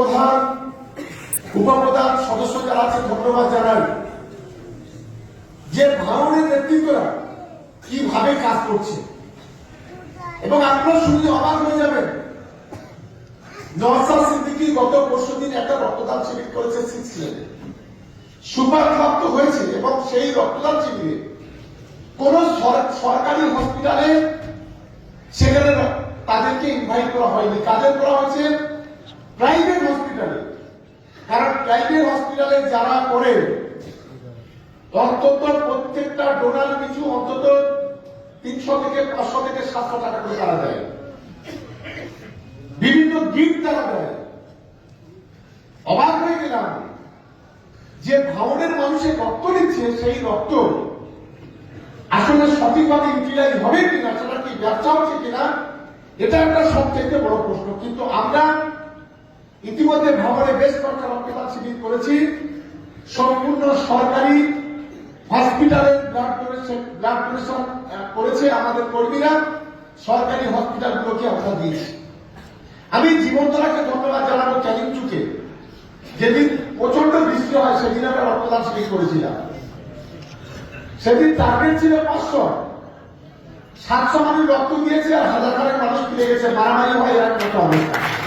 প্রধান উপপ্রধান সদস্য যারা আছে, ধন্যবাদ জানাই। যে ভাঙনের নেতৃত্বরা কীভাবে কাজ করছে? এবং আপনারা শুনলে অবাক হয়ে যাবেন। নওসাদ সিদ্দিকি গত পরশু দিন একটা রক্তদান শিবির করেছে সিক্স সুপার প্রাপ্ত হয়েছে এবং সেই রক্তদান শিবিরে কোন সরকারি হসপিটালে সেখানে তাদেরকে ইনভাইট করা হয়নি। কাদের করা হয়েছে? প্রাইভেট হসপিটালে। কারণ প্রাইভেট হসপিটালে যারা করে, অন্তত প্রত্যেকটা ডোনার পিছু অন্তত তিনশো থেকে পাঁচশো থেকে সাতশো টাকা করে তারা দেয়। বিভিন্ন গিফট তারা দেয়। অবাক হয়ে গেলাম যে ভাবনের মানুষের রক্ত নিচ্ছে, সেই রক্ত আসলে সঠিকভাবে ইউটিলাইজ হবে কিনা, সেটা কি ব্যবসা হচ্ছে কিনা, এটা একটা সব বড় প্রশ্ন। কিন্তু আমরা ইতিমধ্যে ভবনে বেশ কয়েকটা রক্তদান শিবির করেছি। সম্পূর্ণ সরকারি হসপিটালে ব্লাড ডোনেশন ব্লাড ডোনেশন করেছে আমাদের কর্মীরা। সরকারি হসপিটালগুলোকে আমরা দিয়েছি। আমি জীবনতলাকে ধন্যবাদ জানাব ক্যানিং চুকে। যেদিন প্রচণ্ড বৃষ্টি হয়, সেদিন আমরা রক্তদান শিবির করেছিলাম। সেদিন টার্গেট ছিল পাঁচশো। সাতশো মানুষ রক্ত দিয়েছে আর হাজার খানেক মানুষ ফিরে গেছে। মারামারি হয় এরকম একটা অবস্থা।